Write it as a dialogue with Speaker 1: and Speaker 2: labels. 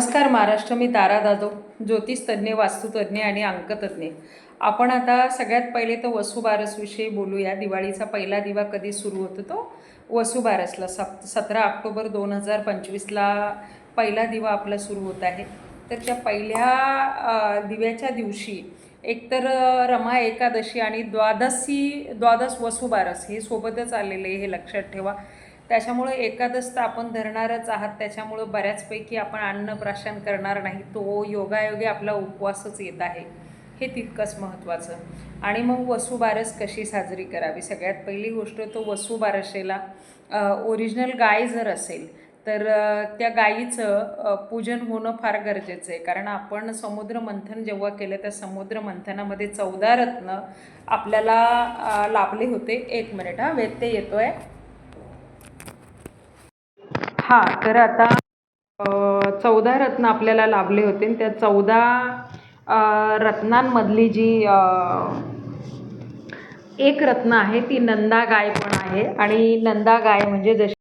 Speaker 1: नमस्कार महाराष्ट्र मी तारा जाधव ज्योतिषतज्ञ वास्तुतज्ञ आणि अंकतज्ञ आपण आता सगळ्यात पहिले तर वसुबारसविषयी बोलूया. दिवाळीचा पहिला दिवा कधी सुरू होतो तो? वसुबारसला सप सतरा ऑक्टोबर दोन हजार पंचवीसला पहिला दिवा आपला सुरू होत आहे. तर त्या पहिल्या दिव्याच्या दिवशी एकतर रमा एकादशी आणि द्वादशी द्वादश वसुबारस हे सोबतच आलेले आहे, हे लक्षात ठेवा. त्याच्यामुळं एकादस्त तर आपण धरणारच आहात त्याच्यामुळं बऱ्याचपैकी आपण अन्नप्राशन करणार नाही. तो योगायोगे आपला उपवासच येत आहे. हे तितकंच महत्त्वाचं. आणि मग वसुबारस कशी साजरी करावी? सगळ्यात पहिली गोष्ट तो वसुबारसेला ओरिजिनल गाय जर असेल तर त्या गायीचं पूजन होणं फार गरजेचं आहे. कारण आपण समुद्र मंथन जेव्हा केलं त्या समुद्र मंथनामध्ये चौदा रत्न आपल्याला लाभले होते. एक मिनिट हा व्यत्यय येतो आहे हा तर आता चौदा रत्न आपल्याला लाभले होते आणि त्या चौदा रत्नांमधली जी एक रत्न आहे ती नंदा गाय पण आहे. आणि नंदा गाय म्हणजे जशी